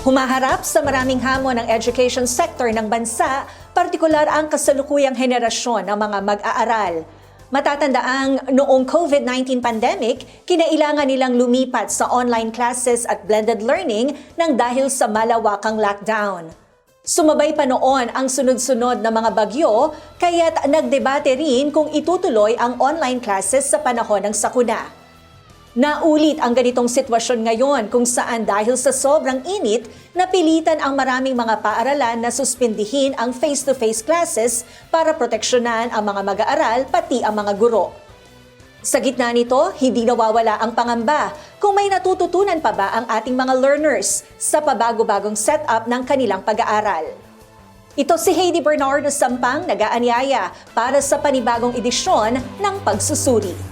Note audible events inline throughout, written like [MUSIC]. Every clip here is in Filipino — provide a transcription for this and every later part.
Humaharap sa maraming hamon ng education sector ng bansa, partikular ang kasalukuyang henerasyon ng mga mag-aaral. Matatandaang noong COVID-19 pandemic, kinailangan nilang lumipat sa online classes at blended learning nang dahil sa malawakang lockdown. Sumabay pa noon ang sunod-sunod na mga bagyo, kaya't nagdebate rin kung itutuloy ang online classes sa panahon ng sakuna. Naulit ang ganitong sitwasyon ngayon kung saan dahil sa sobrang init, napilitan ang maraming mga paaralan na suspindihin ang face-to-face classes para proteksyonan ang mga mag-aaral pati ang mga guro. Sa gitna nito, hindi nawawala ang pangamba kung may natututunan pa ba ang ating mga learners sa pabago-bagong setup ng kanilang pag-aaral. Ito si Heidi Bernardo Sampang nag-aanyaya para sa panibagong edisyon ng pagsusuri.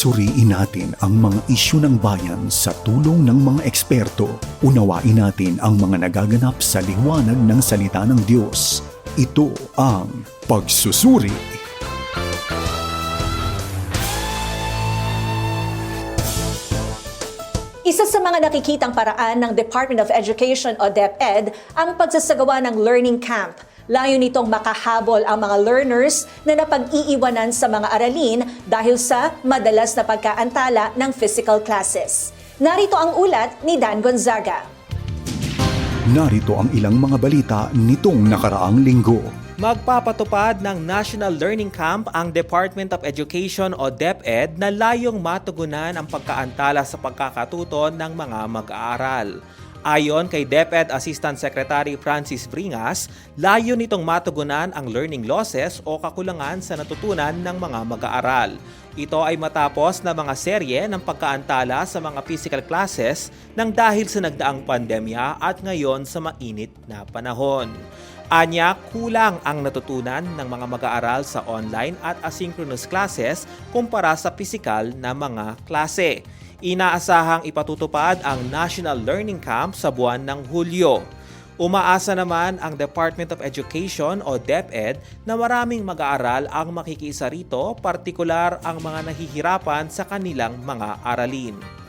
Suriin natin ang mga isyu ng bayan sa tulong ng mga eksperto. Unawain natin ang mga nagaganap sa liwanag ng salita ng Diyos. Ito ang pagsusuri. Isa sa mga nakikitang paraan ng Department of Education o DepEd ang pagsasagawa ng learning camp. Layo nitong makahabol ang mga learners na napag-iiwanan sa mga aralin dahil sa madalas na pagkaantala ng physical classes. Narito ang ulat ni Dan Gonzaga. Narito ang ilang mga balita nitong nakaraang linggo. Magpapatupad ng National Learning Camp ang Department of Education o DepEd na layong matugunan ang pagkaantala sa pagkakatuto ng mga mag-aaral. Ayon kay DepEd Assistant Secretary Francis Bringas, layo nitong matugunan ang learning losses o kakulangan sa natutunan ng mga mag-aaral. Ito ay matapos na mga serye ng pagkaantala sa mga physical classes nang dahil sa nagdaang pandemya at ngayon sa mainit na panahon. Anya, kulang ang natutunan ng mga mag-aaral sa online at asynchronous classes kumpara sa pisikal na mga klase. Inaasahang ipatutupad ang National Learning Camp sa buwan ng Hulyo. Umaasa naman ang Department of Education o DepEd na maraming mag-aaral ang makikisa rito, partikular ang mga nahihirapan sa kanilang mga aralin.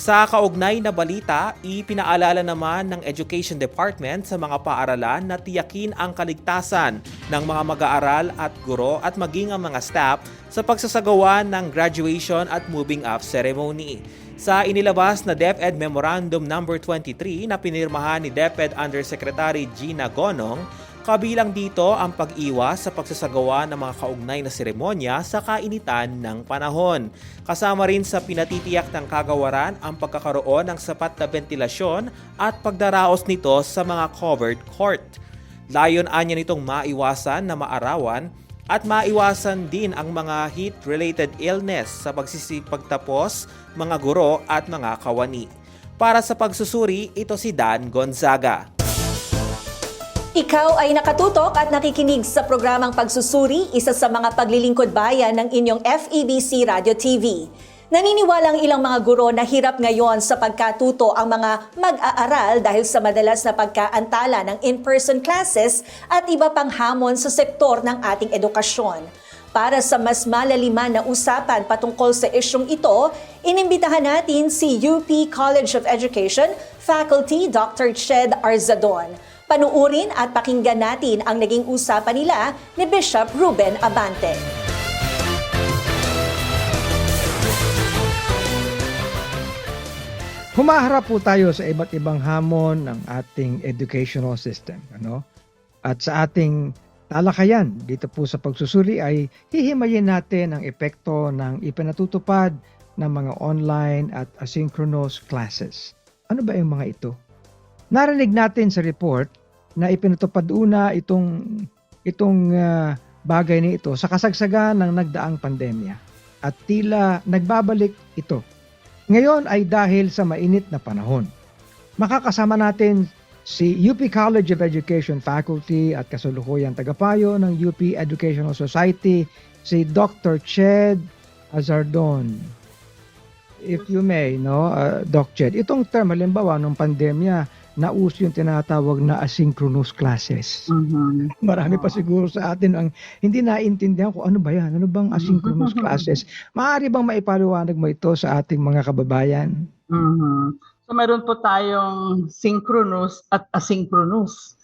Sa kaugnay na balita, ipinaalala naman ng Education Department sa mga paaralan na tiyakin ang kaligtasan ng mga mag-aaral at guro at maging ang mga staff sa pagsasagawa ng graduation at moving up ceremony. Sa inilabas na DepEd Memorandum No. 23 na pinirmahan ni DepEd Undersecretary Gina Gonong, Kabilang dito ang pag-iwas sa pagsasagawa ng mga kaugnay na seremonya sa kainitan ng panahon. Kasama rin sa pinatitiyak ng kagawaran ang pagkakaroon ng sapat na ventilasyon at pagdaraos nito sa mga covered court. Layon anya nitong maiwasan na maarawan at maiwasan din ang mga heat-related illness sa pagsisipagtapos, mga guro at mga kawani. Para sa pagsusuri, ito si Dan Gonzaga. Ikaw ay nakatutok at nakikinig sa programang Pagsusuri, isa sa mga paglilingkod bayan ng inyong FEBC Radio TV. Naniniwala ang ilang mga guro na hirap ngayon sa pagkatuto ang mga mag-aaral dahil sa madalas na pagkaantala ng in-person classes at iba pang hamon sa sektor ng ating edukasyon. Para sa mas malaliman na usapan patungkol sa isyong ito, inimbitahan natin si UP College of Education Faculty Dr. Ched Arzadon. Panuurin at pakinggan natin ang naging usapan nila ni Bishop Ruben Abante. Humaharap po tayo sa iba't ibang hamon ng ating educational system. Ano? At sa ating talakayan dito po sa pagsusuri ay hihimayin natin ang epekto ng ipinatutupad ng mga online at asynchronous classes. Ano ba yung mga ito? Narinig natin sa report na ipinatupad una itong itong ah, bagay na ito sa kasagsagan ng nagdaang pandemya at tila nagbabalik ito ngayon ay dahil sa mainit na panahon. Makakasama natin si UP College of Education faculty at kasalukuyang tagapayo ng UP Educational Society, si Dr. Ched Azardon. If you may, no, uh, Doc Ched, itong term, halimbawa, nung pandemya, nauso yung tinatawag na asynchronous classes. Marami pa siguro sa atin ang hindi naintindihan kung ano ba yan, ano bang asynchronous classes. Maaari bang maipaliwanag mo ito sa ating mga kababayan? Mhm. So meron po tayong synchronous at asynchronous.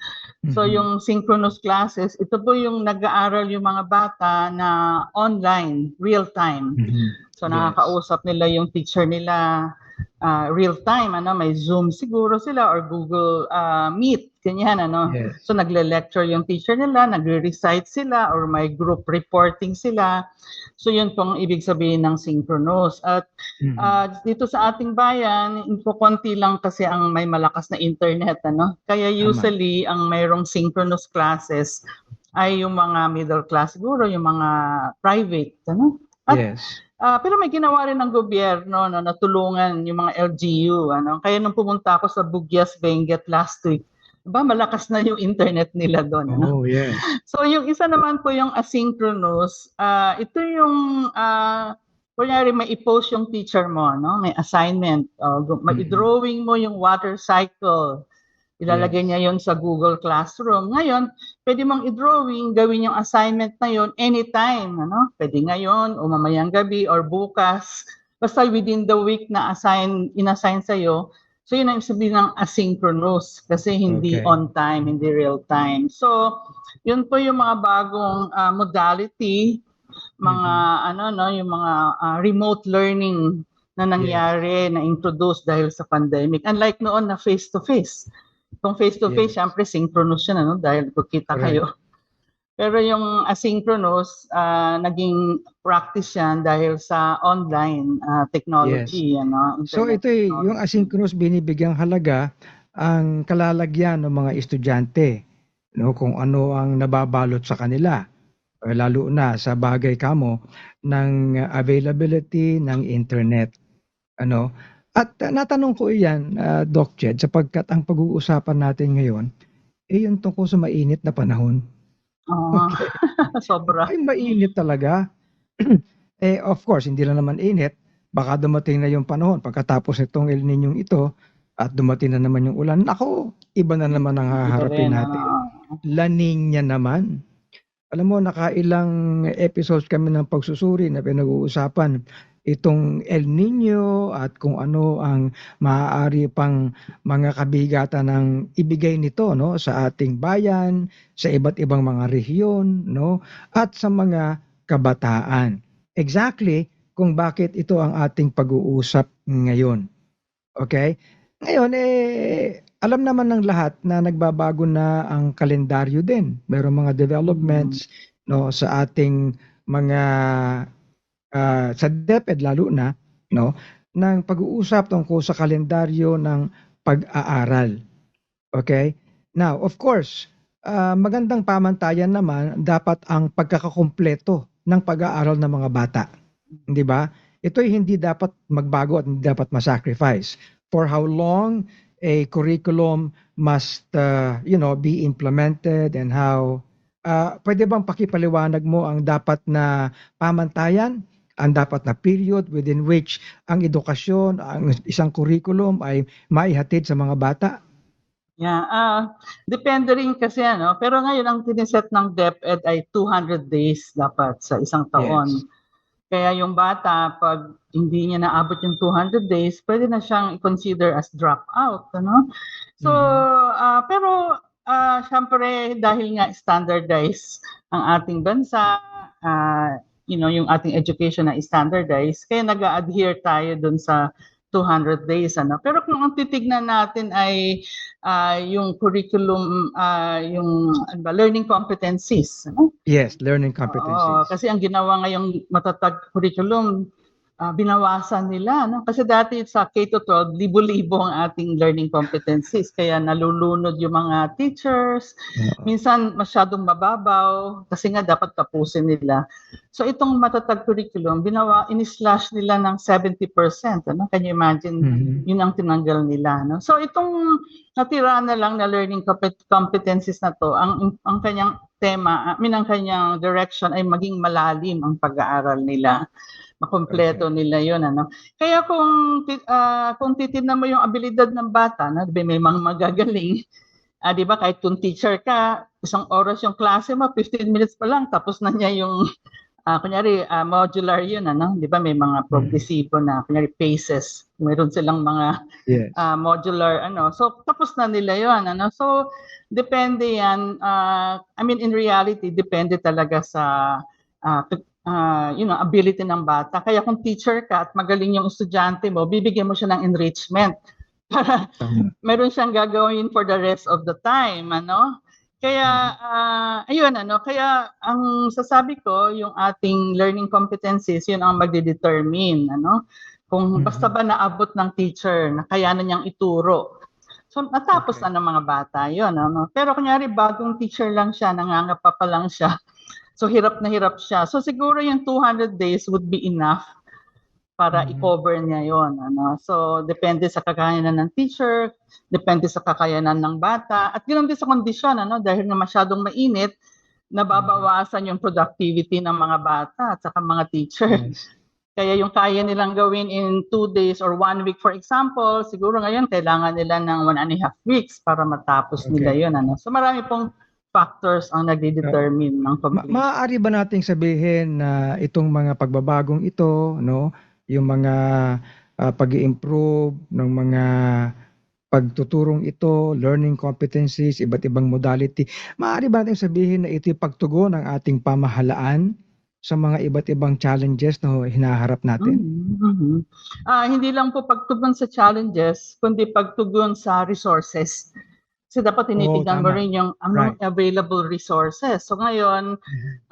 So Mhm. yung synchronous classes, ito po yung nag-aaral yung mga bata na online, real time. Mhm. So Yes. nakakausap nila yung teacher nila ah, real time, ano, may Zoom siguro sila or Google ah, Meet, ganyan ano. Yes. So nagle-lecture yung teacher nila, nagre-recite sila or may group reporting sila. So yun pong ibig sabihin ng synchronous. At Mhm. Ah, dito sa ating bayan, info konti lang kasi ang may malakas na internet, ano? Kaya usually ang mayroong synchronous classes ay yung mga middle class siguro, yung mga private, ano? At yes. Ah, pero may ginawa rin ng gobyerno no, na tulungan yung mga LGU, ano? Kaya nung pumunta ako sa Bugyas Benguet last week, ba malakas na yung internet nila doon? Oh, yes. [LAUGHS] So yung isa naman po yung asynchronous, ah ito yung ah kunyari may i-post yung teacher mo, no? May assignment, uh, may drawing mo yung water cycle. Ilalagay Yes. niya yon sa Google Classroom. Ngayon, pwede mong i-drawing, gawin yung assignment na yon anytime, ano? Pwede ngayon o mamayang gabi or bukas. Basta within the week na assign inassign sa So yun ang sabihin ng asynchronous kasi hindi Okay. on time, hindi real time. So yun po yung mga bagong ah, modality, mga ano no, yung mga ah, remote learning na nangyari, na introduce dahil sa pandemic. Unlike noon na face to face. Kung face to face, Yes. syempre synchronous yun ano dahil kita Correct. kayo. [LAUGHS] Pero yung asynchronous, ah, naging practice yan dahil sa online ah, technology. Ano, So ito eh, yung asynchronous binibigyang halaga ang kalalagyan ng mga estudyante no kung ano ang nababalot sa kanila Eh, lalo na sa bagay kamo ng availability ng internet ano at uh, natanong ko iyan uh, Doc Jed sapagkat ang pag-uusapan natin ngayon eh yung tungkol sa mainit na panahon [LAUGHS] Oo. [LAUGHS] Sobra. ay mainit talaga. [CLEARS THROAT] eh of course, hindi lang naman init. Baka dumating na yung panahon pagkatapos itong El Niño ito at dumating na naman yung ulan. Ako, iba na naman ang haharapin natin. ano. La Niña naman. Alam mo, nakailang episodes kami ng pagsusuri na pinag-uusapan itong El Niño at kung ano ang maaari pang mga kabigatan ng ibigay nito no sa ating bayan, sa iba't ibang mga rehiyon, no, at sa mga kabataan. Exactly kung bakit ito ang ating pag-uusap ngayon. Okay? Ngayon eh alam naman ng lahat na nagbabago na ang kalendaryo din. Merong mga developments no sa ating mga ah, sa DepEd lalo na no ng pag-uusap tungkol sa kalendaryo ng pag-aaral. Okay? Now, of course, ah, magandang pamantayan naman dapat ang pagkakakumpleto ng pag-aaral ng mga bata. Hindi ba? Ito ay hindi dapat magbago at hindi dapat masacrifice. For how long a curriculum must uh, you know be implemented and how uh, pwede bang pakipaliwanag mo ang dapat na pamantayan ang dapat na period within which ang edukasyon ang isang curriculum ay maihatid sa mga bata Yeah, ah depende rin kasi ano, pero ngayon ang tiniset ng DepEd ay 200 days dapat sa isang taon. Yes. Kaya yung bata pag hindi niya naabot yung 200 days, pwede na siyang i-consider as dropout, ano? So, Mhm. ah pero ah syempre dahil nga standardized ang ating bansa, ah you know, yung ating education na standardized, kaya nag-adhere tayo dun sa 200 days ano. Pero kung ang titignan natin ay ah, yung curriculum ah, yung ano ba, learning competencies, ano? yes learning Oo, competencies kasi ang ginawa ngayong matatag curriculum, ah, binawasan nila. No? Kasi dati sa K-12, libo-libo ang ating learning competencies. Kaya nalulunod yung mga teachers. Minsan masyadong mababaw kasi nga dapat tapusin nila. So itong matatag curriculum, binawa, in-slash nila ng 70%. Ano? Can you imagine? Mhm. Yun ang tinanggal nila. No? So itong natira na lang na learning compet- competencies na to, ang, ang kanyang tema, I mean, ang kanyang direction ay maging malalim ang pag-aaral nila. Makompleto nila yun. Ano? Kaya kung, ah, kung titignan mo yung abilidad ng bata, na, may mga magagaling, [LAUGHS] ah, di ba, kahit kung teacher ka, isang oras yung klase mo, 15 minutes pa lang, tapos na niya yung [LAUGHS] ah, kunyari, ah, modular yun, ano? Di ba may mga progresibo na, kunyari, paces. Meron silang mga Yes. ah, modular ano. So tapos na nila 'yon ano. So depende 'yan ah, I mean in reality depende talaga sa ah, ah, you know ability ng bata. Kaya kung teacher ka at magaling yung estudyante mo, bibigyan mo siya ng enrichment [LAUGHS] para meron siyang gagawin for the rest of the time ano. Kaya ah, ayun ano, kaya ang sasabi ko yung ating learning competencies yun ang magde-determine ano kung Mhm. basta ba naabot ng teacher na kayanan niyang ituro. So natapos Okay. na ng mga bata 'yon ano. Pero kunyari bagong teacher lang siya, nangangapa pa lang siya. So hirap na hirap siya. So siguro yung 200 days would be enough para Mhm. i-cover niya 'yon ano. So depende sa kakayanan ng teacher, depende sa kakayanan ng bata at ganoon din sa kondisyon ano dahil nga masyadong mainit nababawasan yung productivity ng mga bata at saka mga teacher. Yes. [LAUGHS] Kaya yung kaya nilang gawin in two days or one week, for example, siguro ngayon kailangan nila ng one and a half weeks para matapos nila Okay. yun. Ano? So marami pong factors ang nagde-determine ng Ma- completion. maaari ba nating sabihin na itong mga pagbabagong ito, no, yung mga ah, pag-improve ng mga pagtuturong ito, learning competencies, iba't ibang modality, maaari ba nating sabihin na ito yung pagtugon ng ating pamahalaan sa mga iba't ibang challenges na hinaharap natin? Mhm, mhm. Ah, hindi lang po pagtugon sa challenges, kundi pagtugon sa resources. Kasi dapat tinitignan mo tama. rin yung anong available resources. So ngayon,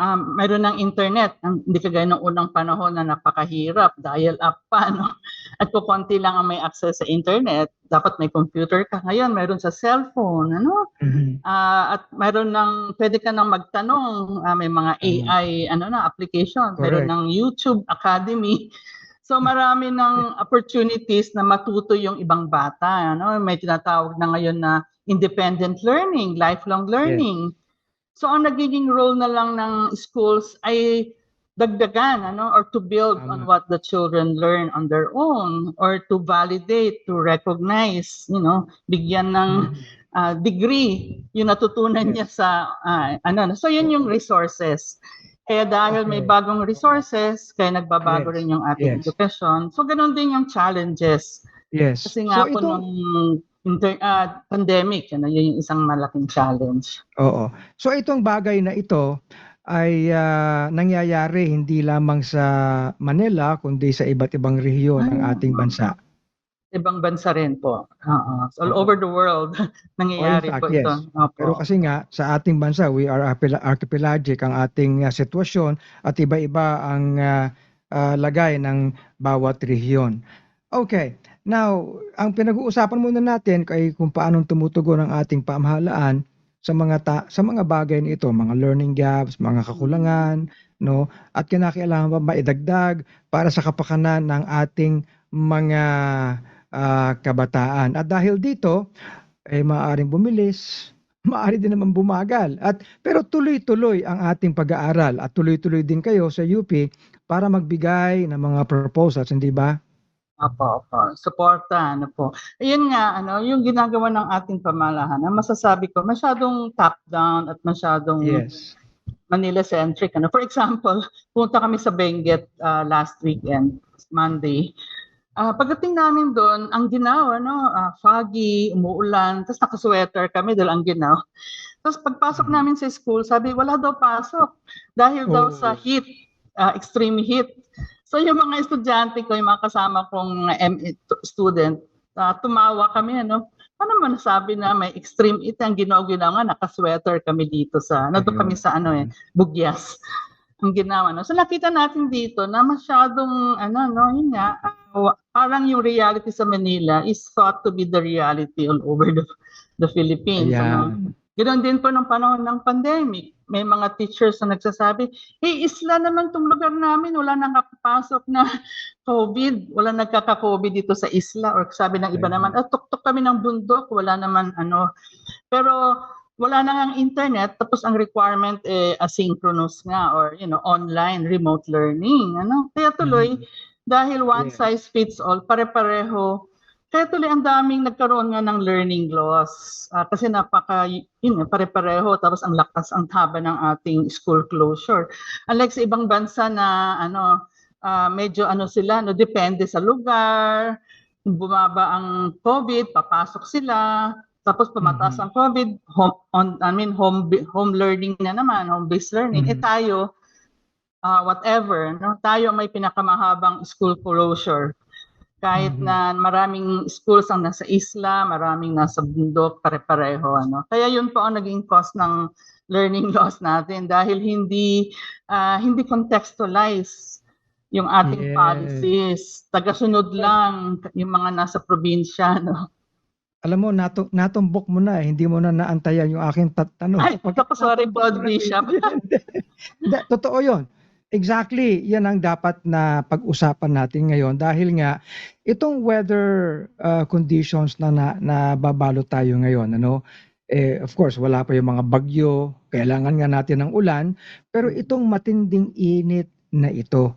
um, mayroon ng internet. Ang, hindi kagaya ng unang panahon na napakahirap, dial up pa, [LAUGHS] no? At kung konti lang ang may access sa internet, dapat may computer ka. Ngayon, mayroon sa cellphone, ano? Mhm. Ah, at mayroon ng, pwede ka nang magtanong, ah, may mga AI, ano na, application. Mayroon Correct. ng YouTube Academy. So marami ng opportunities na matuto yung ibang bata. Ano? May tinatawag na ngayon na independent learning, lifelong learning. So ang nagiging role na lang ng schools ay dagdagan ano or to build on Tama. what the children learn on their own or to validate, to recognize, you know, bigyan ng ah, degree yung natutunan niya sa ah, ano. So yun yung resources. Kaya dahil may bagong resources, kaya nagbabago Yes. rin yung ating Yes. education. So ganun din yung challenges. Yes. Kasi nga So po ito, nung inter, ah, pandemic, ano, yun yung isang malaking challenge. Oo. So itong bagay na ito ay ah, nangyayari hindi lamang sa Manila kundi sa iba't ibang rehiyon ng Ah. ating bansa. Ibang bansa rin po. Oo. So, all over the world, [LAUGHS] nangyayari fact, po yes. ito. Opo. Pero kasi nga sa ating bansa we are archipel- archipelagic ang ating ah, sitwasyon at iba-iba ang ah, ah, lagay ng bawat rehiyon. Okay. Now, ang pinag-uusapan muna natin ay kung paanong tumutugon ang ating pamahalaan sa mga ta- sa mga bagay nito, mga learning gaps, mga kakulangan, no? At kinakailangan pa maidagdag para sa kapakanan ng ating mga ah, kabataan. At dahil dito, ay maaaring bumilis, [LAUGHS] maaari din naman bumagal. At pero tuloy-tuloy ang ating pag-aaral at tuloy-tuloy din kayo sa UP para magbigay ng mga proposals, hindi ba? Opo, opo. Suporta, ano po. Ayun nga, ano, yung ginagawa ng ating pamalahan, ang masasabi ko, masyadong top-down at masyadong Yes. Manila-centric. Ano. For example, [LAUGHS] punta kami sa Benguet ah, last weekend, Monday. Ah, pagdating namin doon, ang ginaw, ano, ah, foggy, umuulan, tapos nakasweater kami dahil ang ginaw. Tapos pagpasok namin sa school, sabi, wala daw pasok. Dahil daw Oh. sa heat, ah, extreme heat. So yung mga estudyante ko, yung mga kasama kong MA t- student, ah, tumawa kami, ano, paano mo nasabi na may extreme heat ang ginaw-ginaw nga, nakasweater kami dito sa, nandun kami sa ano eh, Bugyas. Ang ginawa, no? So nakita natin dito na masyadong, ano, no, yun nga, ah, parang yung reality sa Manila is thought to be the reality all over the, the Philippines. ano? Ayan. Ganon din po nung panahon ng pandemic. May mga teachers na nagsasabi, hey, isla naman tong lugar namin, wala nang nakapasok na [LAUGHS] COVID, wala nagkaka-COVID dito sa isla. Or sabi ng iba naman, ah, tuktok kami ng bundok, wala naman ano. Pero wala na ang internet, tapos ang requirement eh asynchronous nga or you know, online, remote learning. Ano? Kaya tuloy, dahil one Yes. size fits all, pare-pareho Kaya tuloy ang daming nagkaroon nga ng learning loss Ah, kasi napaka yun, pare-pareho tapos ang lakas ang haba ng ating school closure. Unlike sa ibang bansa na ano ah, medyo ano sila no depende sa lugar, bumaba ang COVID, papasok sila, tapos pumataas Mhm. ang COVID, home on I mean home home learning na naman, home based learning. Eh Mhm. tayo ah, whatever, no? Tayo may pinakamahabang school closure. Kahit Mhm. na maraming schools ang nasa isla, maraming nasa bundok, pare-pareho. Ano? Kaya yun po ang naging cause ng learning [LAUGHS] loss natin dahil hindi ah, hindi contextualize yung ating Yes. policies. Tagasunod lang yung mga nasa probinsya. No? Alam mo, nato, natumbok mo na, eh. hindi mo na naantayan yung aking tat- tanong. Ay, tapos sorry, Broad Bishop. [LAUGHS] Totoo yon. Exactly, yan ang dapat na pag-usapan natin ngayon dahil nga itong weather uh, conditions na, na nababalo tayo ngayon, ano, eh, of course, wala pa yung mga bagyo, kailangan nga natin ng ulan, pero itong matinding init na ito,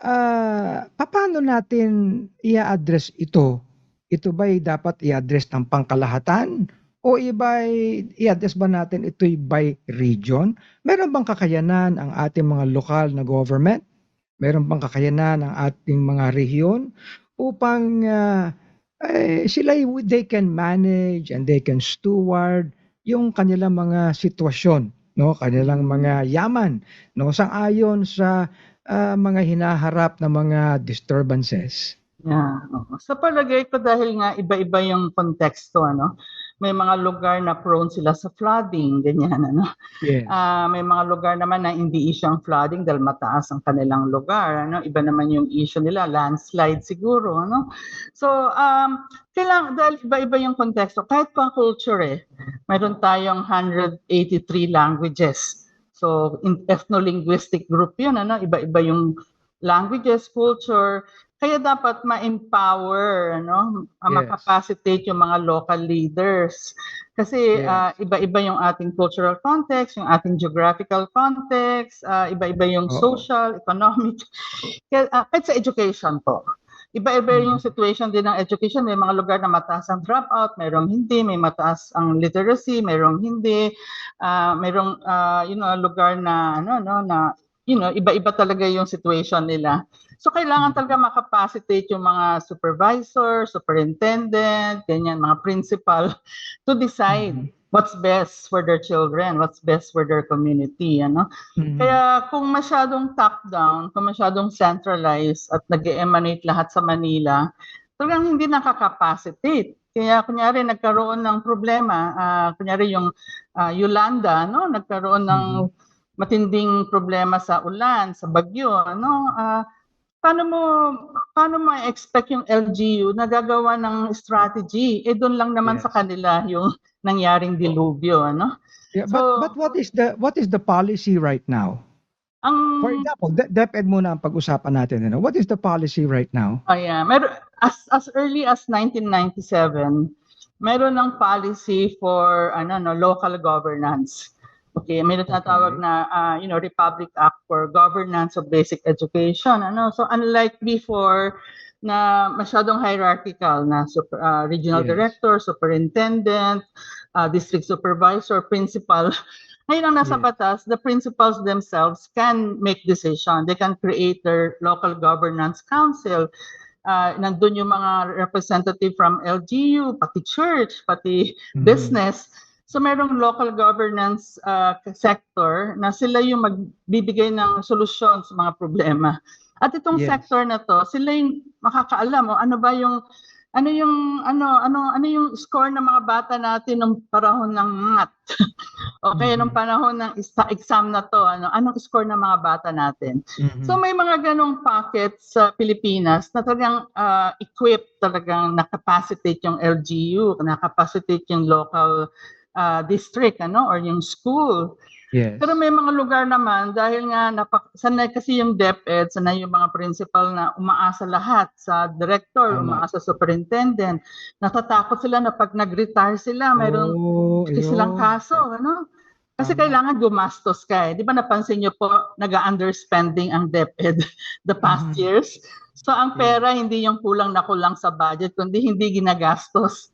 ah paano natin i-address ito? Ito ba'y dapat i-address ng pangkalahatan? O iba i-address ba natin ito'y by region? Meron bang kakayanan ang ating mga lokal na government? Meron bang kakayanan ang ating mga rehiyon upang ah, eh, sila they can manage and they can steward yung kanilang mga sitwasyon, no? Kanilang mga yaman, no? Sang-ayon sa ah, mga hinaharap na mga disturbances. Yeah. oo. Sa palagay ko dahil nga iba-iba yung konteksto ano. May mga lugar na prone sila sa flooding, ganyan ano. Yes. Ah, may mga lugar naman na hindi issue ang flooding dahil mataas ang kanilang lugar, ano. Iba naman yung issue nila, landslide siguro, ano. So, um kailangan dahil iba-iba yung konteksto. Kahit pang culture eh. Mayroon tayong 183 languages. So, in ethno-linguistic group yun, ano. Iba-iba yung languages, culture, kaya dapat ma-empower, ano, Yes. makapacitate yung mga local leaders. Kasi Yes. ah, iba-iba yung ating cultural context, yung ating geographical context, ah, iba-iba yung Oo. social, economic, kaya, ah, kahit sa education po. Iba-iba yung situation din ng education. May mga lugar na mataas ang dropout, mayroong hindi, may mataas ang literacy, mayroong hindi, ah, mayroong ah, you know, lugar na ano no na you know, iba-iba talaga yung situation nila. So kailangan talaga makapacitate yung mga supervisor, superintendent, ganyan, mga principal [LAUGHS] to decide Mhm. what's best for their children, what's best for their community, ano? Mhm. Kaya kung masyadong top-down, kung masyadong centralized at nag emanate lahat sa Manila, talagang hindi nakakapacitate. Kaya kunyari nagkaroon ng problema, ah, kunyari yung ah, Yolanda, no, nagkaroon ng matinding problema sa ulan, sa bagyo, ano, ah, paano mo paano mo expect yung LGU na gagawa ng strategy? Eh doon lang naman Yes. sa kanila yung nangyaring dilubyo, ano? Yeah, so- but but what is the what is the policy right now? Ang For example, De- DepEd muna ang pag-usapan natin. Ano? What is the policy right now? Ayan. Mer as as early as 1997, meron ng policy for ano no local governance. Okay, may Okay. na ah, you know Republic Act for Governance of Basic Education. Ano, so unlike before na masyadong hierarchical na super, ah, regional Yes. director, superintendent, ah, district supervisor, principal. [LAUGHS] Ngayon ang nasa Yes. batas, the principals themselves can make decision. They can create their local governance council. Uh, nandun yung mga representative from LGU, pati church, pati Mhm. business. So merong local governance uh, sector na sila yung magbibigay ng solusyon sa mga problema. At itong Yes. sector na to, sila yung makakaalam o ano ba yung ano yung ano ano ano yung score ng mga bata natin nung panahon ng math. [LAUGHS] o kaya nung Mhm. panahon ng isa- exam na to, ano anong score ng mga bata natin. Mhm. So may mga ganong pockets sa Pilipinas na talagang ah, equipped talagang nakapacitate yung LGU, nakapacitate yung local ah, district ano or yung school. yes. Pero may mga lugar naman dahil nga napak sanay kasi yung DepEd, sanay yung mga principal na umaasa lahat sa director, Tama. umaasa sa superintendent. Natatakot sila na pag nag-retire sila, mayroong oh, silang kaso, ano? Kasi Tama. kailangan gumastos ka eh. Di ba napansin niyo po, nag-underspending ang DepEd [LAUGHS] the past Mhm. years? So ang pera hindi yung kulang na kulang sa budget kundi hindi ginagastos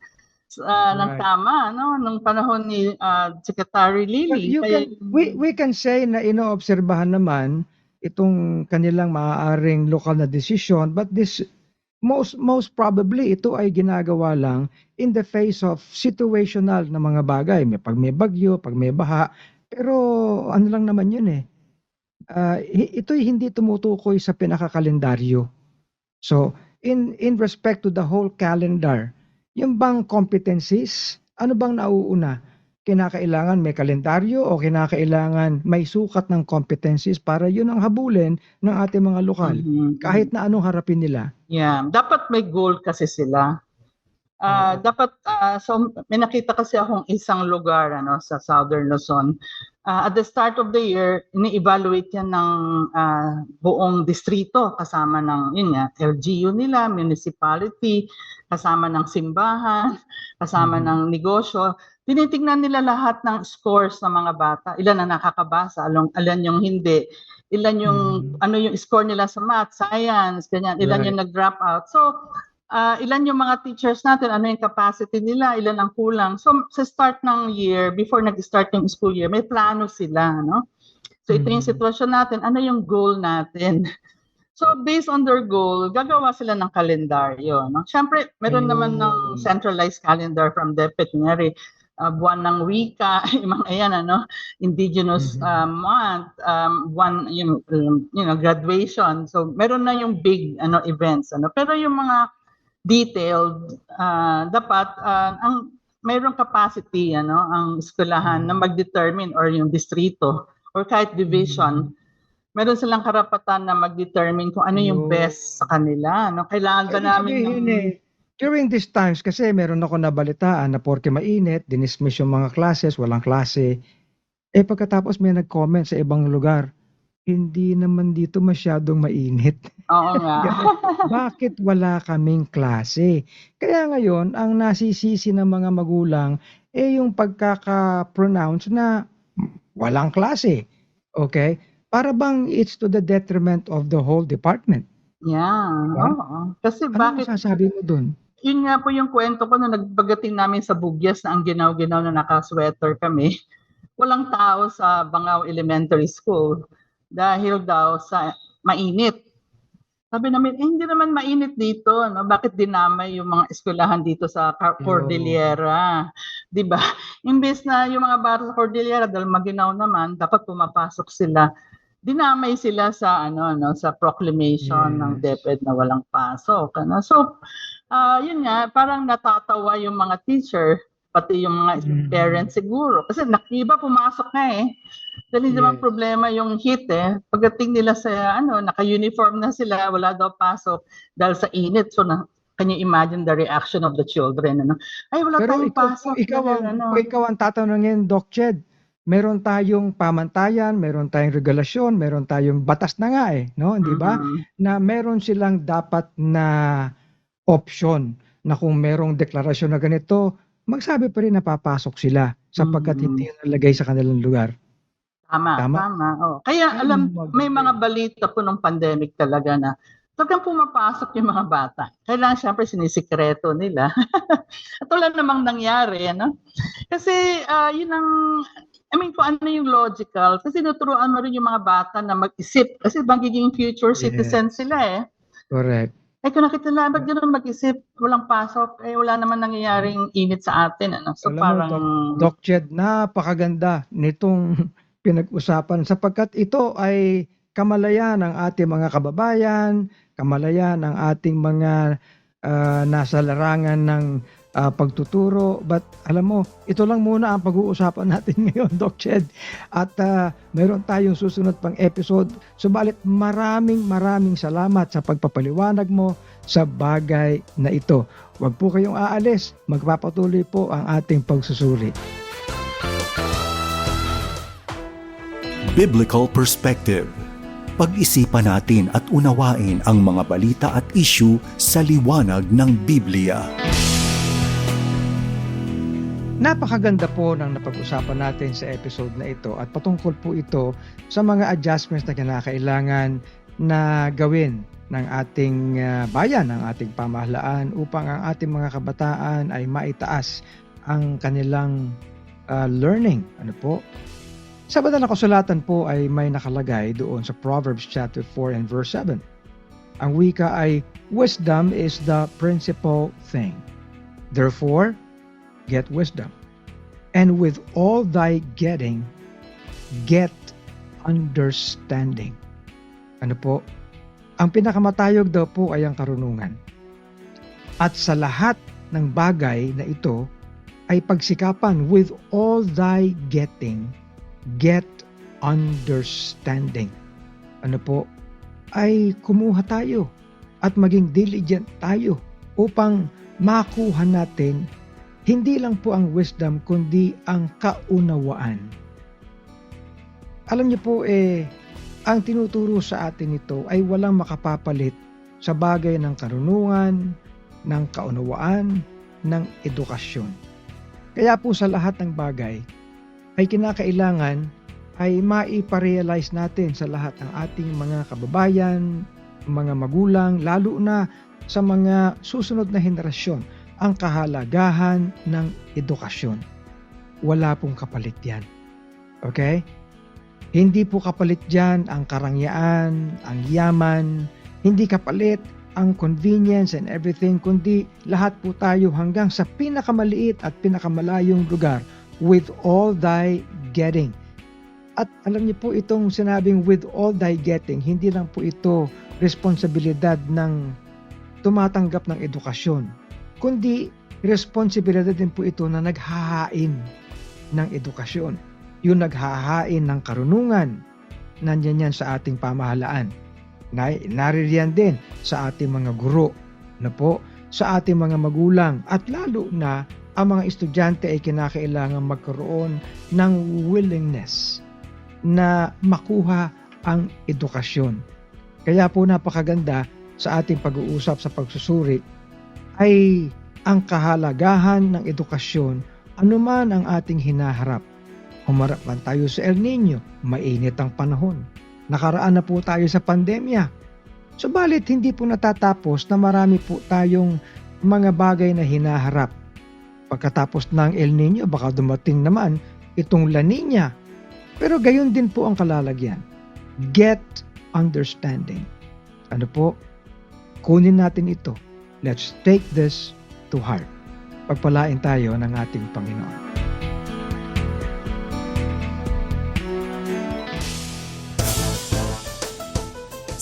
uh, ng Right. tama no nung panahon ni ah, Secretary Lily. Kaya- can, we, we can say na inoobserbahan naman itong kanilang maaaring lokal na decision but this most most probably ito ay ginagawa lang in the face of situational na mga bagay may pag may bagyo pag may baha pero ano lang naman yun eh hi- ito'y hindi tumutukoy sa pinakakalendaryo so in in respect to the whole calendar yung bang competencies ano bang nauuna kinakailangan may kalendaryo o kinakailangan may sukat ng competencies para yun ang habulin ng ating mga lokal Mhm. kahit na anong harapin nila. Yeah, dapat may goal kasi sila. Ah, dapat ah, so may nakita kasi akong isang lugar ano sa Southern Luzon. Ah, at the start of the year, ini-evaluate yan ng ah, buong distrito kasama ng yun nga, LGU nila, municipality, kasama ng simbahan, [LAUGHS] kasama Mhm. ng negosyo. Tinitingnan nila lahat ng scores ng mga bata. Ilan ang nakakabasa, along, ilan yung hindi. Ilan yung Mhm. ano yung score nila sa math, science, ganyan. Ilan Right. yung nag-drop out. So, ah, ilan yung mga teachers natin, ano yung capacity nila, ilan ang kulang. So, sa start ng year, before nag-start yung school year, may plano sila, no? So, ito yung Mhm. sitwasyon natin, ano yung goal natin? [LAUGHS] So, based on their goal, gagawa sila ng kalendaryo, no? Siyempre, meron naman ng Ayun. centralized calendar from DepEd, kunyari, ah, buwan ng wika, [LAUGHS] yung mga yan, ano, indigenous Mhm. um, month, um, one, yung, um, you know, graduation. So, meron na yung big, ano, events, ano. Pero yung mga detailed, ah, dapat, ah, ang, mayroong capacity, ano, ang eskwelahan na mag-determine or yung distrito or kahit division, meron silang karapatan na mag-determine kung ano yung Yun. best sa kanila. No? Kailangan ba namin ng- eh, during these times, kasi meron ako nabalitaan na porke mainit, dinismiss yung mga classes, walang klase. Eh pagkatapos may nag-comment sa ibang lugar, hindi naman dito masyadong mainit. Oo nga. [LAUGHS] Bakit wala kaming klase? Kaya ngayon, ang nasisisi ng mga magulang eh yung pagkaka-pronounce na walang klase. Okay? Para bang it's to the detriment of the whole department. yeah. Diba? Oo. Kasi Ano bakit, masasabi mo dun? yun nga po yung kwento ko na nagpagating namin sa Bugyas na ang ginaw-ginaw na naka-sweater kami. Walang tao sa Bangaw Elementary School dahil daw sa mainit. Sabi namin, eh, hindi naman mainit dito. No? Bakit dinamay yung mga eskwelahan dito sa. Cordillera? [LAUGHS] Di ba? Imbes na yung mga bata sa Cordillera, dahil maginaw naman, dapat pumapasok sila. Dinamay sila sa ano no sa proclamation Yes. ng DepEd na walang pasok ano so ah yun nga parang natatawa yung mga teacher pati yung mga Mhm. parents siguro kasi nakiba pumasok na eh dahil hindi naman Yes. problema yung heat eh pagdating nila sa ano naka-uniform na sila wala daw pasok dahil sa init so na can you imagine the reaction of the children ano ay wala Pero tayong ikaw, pasok ikaw, ang, ano. ikaw ang tatanungin, Doc Ched, meron tayong pamantayan, meron tayong regulasyon, meron tayong batas na nga eh, no? Di ba? Mhm. Na meron silang dapat na option na kung merong deklarasyon na ganito, magsabi pa rin na papasok sila sapagkat Mhm. hindi nalagay sa kanilang lugar. Tama, Tama? tama. oh. Kaya Ay, alam, may mga balita po nung pandemic talaga na talagang pumapasok yung mga bata. Kailangan syempre sinisikreto nila. [LAUGHS] At wala namang nangyari, ano? Kasi ah, yun ang, I mean, kung ano yung logical, kasi nuturuan mo rin yung mga bata na mag-isip. Kasi magiging future Yes. citizens sila eh. Correct. Eh kung nakita nila, ba't ganun mag-isip? Walang pasok, eh wala naman nangyayaring init sa atin. Ano? So Alam mo, parang... Doc Ched, napakaganda nitong [LAUGHS] pinag-usapan sapagkat ito ay kamalayan ng ating mga kababayan, kamalayan ng ating mga ah, nasa larangan ng ah, pagtuturo. But alam mo, ito lang muna ang pag-uusapan [LAUGHS] natin ngayon, Doc Ched. At ah, meron tayong susunod pang episode. Subalit maraming maraming salamat sa pagpapaliwanag mo sa bagay na ito. Huwag po kayong aalis. Magpapatuloy po ang ating pagsusuri. Biblical Perspective. Pag-isipan natin at unawain ang mga balita at issue sa liwanag ng Biblia. Napakaganda po ng napag-usapan natin sa episode na ito at patungkol po ito sa mga adjustments na kinakailangan na gawin ng ating ah, bayan, ng ating pamahalaan upang ang ating mga kabataan ay maitaas ang kanilang ah, learning. Ano po? Sa banal na kasulatan po ay may nakalagay doon sa Proverbs chapter 4 and verse 7. Ang wika ay, Wisdom is the principal thing. Therefore, get wisdom. And with all thy getting, get understanding. Ano po? Ang pinakamatayog daw po ay ang karunungan. At sa lahat ng bagay na ito ay pagsikapan with all thy getting, get understanding. Ano po? Ay kumuha tayo at maging diligent tayo upang makuha natin hindi lang po ang wisdom kundi ang kaunawaan. Alam niyo po eh, ang tinuturo sa atin ito ay walang makapapalit sa bagay ng karunungan, ng kaunawaan, ng edukasyon. Kaya po sa lahat ng bagay ay kinakailangan ay maiparealize natin sa lahat ng ating mga kababayan, mga magulang, lalo na sa mga susunod na henerasyon ang kahalagahan ng edukasyon. Wala pong kapalit yan. Okay? Hindi po kapalit dyan ang karangyaan, ang yaman, hindi kapalit ang convenience and everything, kundi lahat po tayo hanggang sa pinakamaliit at pinakamalayong lugar with all thy getting. At alam niyo po itong sinabing with all thy getting, hindi lang po ito responsibilidad ng tumatanggap ng edukasyon, kundi responsibilidad din po ito na naghahain ng edukasyon. Yung naghahain ng karunungan, nandyan yan sa ating pamahalaan. Na, naririyan din sa ating mga guro, na po, sa ating mga magulang, at lalo na ang mga estudyante ay kinakailangan magkaroon ng willingness na makuha ang edukasyon. Kaya po napakaganda sa ating pag-uusap sa pagsusuri ay ang kahalagahan ng edukasyon anuman ang ating hinaharap. Humarap man tayo sa El Nino, mainit ang panahon. Nakaraan na po tayo sa pandemya. Subalit hindi po natatapos na marami po tayong mga bagay na hinaharap. Pagkatapos ng El Nino, baka dumating naman itong La Nina. Pero gayon din po ang kalalagyan. Get understanding. Ano po? Kunin natin ito. Let's take this to heart. Pagpalain tayo ng ating Panginoon.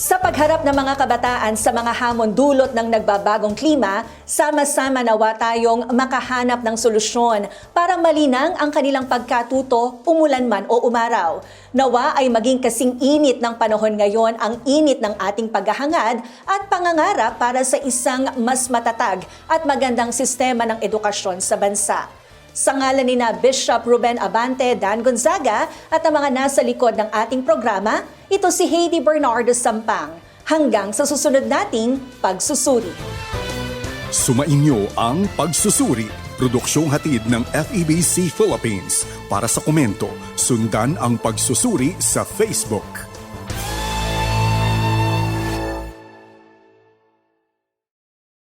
Sa pagharap ng mga kabataan sa mga hamon dulot ng nagbabagong klima, sama-sama nawa tayong makahanap ng solusyon para malinang ang kanilang pagkatuto, umulan man o umaraw. Nawa ay maging kasing init ng panahon ngayon ang init ng ating paghahangad at pangangarap para sa isang mas matatag at magandang sistema ng edukasyon sa bansa. Sa ngalan ni na Bishop Ruben Abante, Dan Gonzaga at ang mga nasa likod ng ating programa, ito si Heidi Bernardo Sampang. Hanggang sa susunod nating pagsusuri. Sumainyo ang Pagsusuri, produksyong hatid ng FEBC Philippines. Para sa komento, sundan ang Pagsusuri sa Facebook.